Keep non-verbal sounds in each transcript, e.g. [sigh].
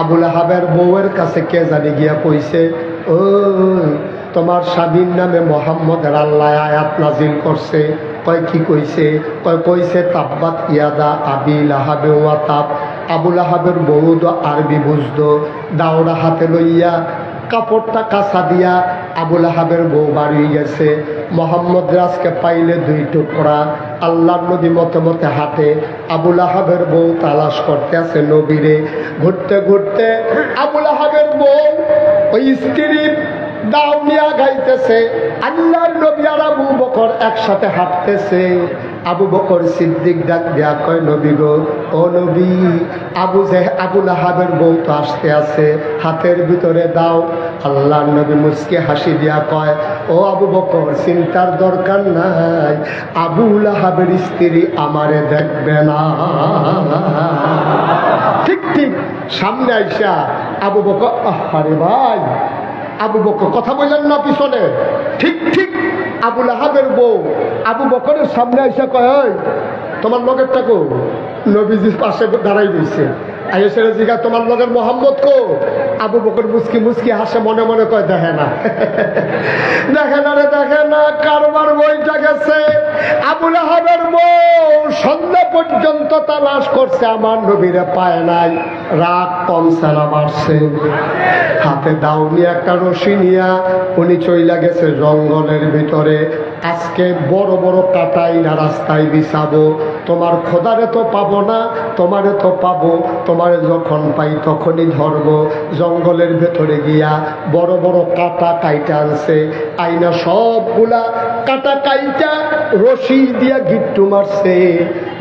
আবুল আহাবের বউয়ের কাছে কে জানি গিয়া কইছে, ও, তোমার স্বামীর নামে মোহাম্মদের আল্লাহ আয়াত নাজিল করছে। কয়, কি কইছে? কয়, কইছে, তাব্বাত ইয়াদা আবিল আহাবে ওয়া তাপ আবুল আহাবের বউ তো আরবি বুঝতো দাওড়া হাতে লইয়া কাপড়টা কাঁচা দিয়া আবুল আহাবের বউ বাড়ি গেছে। মোহাম্মদ রাজকে পাইলে দুই টুকরা আল্লাহ নবী মতে মতে হাতে আবুল আহাবের বউ তালাশ করতে আছে নবীরে, ঘুরতে ঘুরতে আবুল আহাবের বউ ওই স্ত্রী দাউনিয়া গাইতেছে আল্লাহর নবী আর আবু বকর একসাথে হাঁটতেছে। আবু বকর সিদ্দিক ডাক দেয়া কয়, নবী গো, ও নবী, আবু যে আবুল আহাবের বউ তো আসতে আছে, হাতের ভিতরে দাও। আল্লাহ নবী মুসকে হাসি দিয়া কয়, ও আবু বকর, চিন্তার দরকার নাই আবুল আহাবের স্ত্রী আমারে দেখবে না। ঠিক ঠিক, সামনে আইসা আবু বকর আরে ভাই, আবু বকর কথা বললেন না পিছনে? ঠিক আবুল আহাবের বউ আবু বকরের সামনে আইসা কয় "এই, তোমার লগের টাকো? নবীজির পাশে দাঁড়াই দিয়েছে তোমার লগের মোহাম্মদ কো? আবু বকর মুসকি মুসকি হাসে মনে মনে কয় দেখে না। [laughs] দেখে না রে দেখে না কারবার বইটা গেছে আবুল আহাবের বউ সন্ধ্যা পর্যন্ত তালাশ করছে, আমার নবীরে পায় নাই। রাগ কম সারা মারছে হাতে দাউনি একটা রশি নিয়া উনি চইলা গেছে জঙ্গলের ভিতরে। আজকে বড় বড় কাটাই না রাস্তায় বিছাবো। তোমার খোদারে তো পাবো না, তোমারে তো পাবো। তোমারে যখন পাই তখনই ধরবো। জঙ্গলের ভেতরে গিয়া বড় বড় কাটা কাইটা আনছে। আইনা সবগুলা কাটা কাইটা রশি দিয়া গিট্টু মারছে।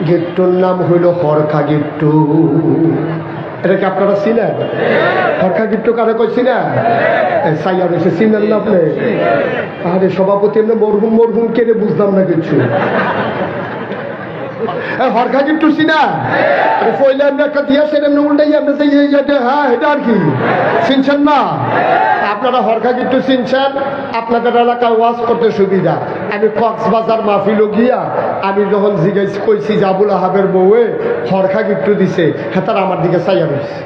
গিট্টুর নাম হইল হরখা গিট্টু এটা কি আপনারা চিনেন? হরখা গিট্টু কারে কইছি না সাইয়া রয়েছে চিনেন না আপনি? আরে, সভাপতি এমনি মরহুম মরহুম কেনে বুঝলাম না কিছু। হরখা গিট্টু চিনা পয়লা এমনি একটা দিয়া সেটা এমনি উল্টাই যে হ্যাঁ এটা আর কি? চিনছেন না? আপনারা হরখা গিট্টু চিনছেন? আপনাদের এলাকায় ওয়াজ করতে সুবিধা। আমি কক্সবাজার মাহফিলও গিয়া আমি যখন জিজ্ঞেস কইছি জাবুল আহাবের বউয়ে হরখা গিট্টু দিছে হ্যাঁ তারা আমার দিকে চাইয়া রয়েছে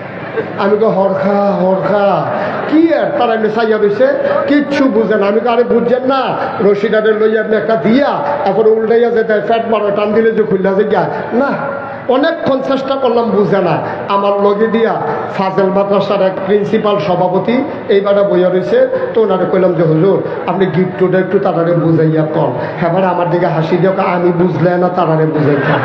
আমি কো হরখা হরখা কি আর তারা চাইয়া রয়েছে কিচ্ছু বুঝেন আমি তো আরে বুঝছেন না, রশিদারে লইয়া আপনি একটা দিয়া, তারপরে উল্টাইয়া যেতে ফ্যাট মারো, টান দিলে যে খুললা যে গিয়া। না, অনেকক্ষণ চেষ্টা করলাম বুঝে না। আমার লগে দিয়া ফাজেল মাদ্রাসার এক প্রিন্সিপাল সভাপতি এইবারে বইয়া রয়েছে তো ওনারে কইলাম যে হুজুর আপনি গিফটটা একটু তারারে বুঝাইয়া কম হ্যাঁ আমার দিকে হাসি কয়, আমি বুঝলে না তারারে বুঝাইতাম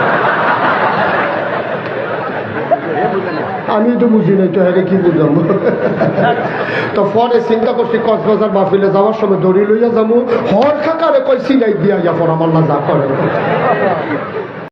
আমি তো বুঝি নাই তো হ্যাঁ কি বুঝলাম তো পরে চিন্তা করছি কক্সবাজার মাহফিলে যাওয়ার সময় দড়ি লইয়া যাব হর খাকারে কইছি নাই দিয়া যা পর আমার না যা করে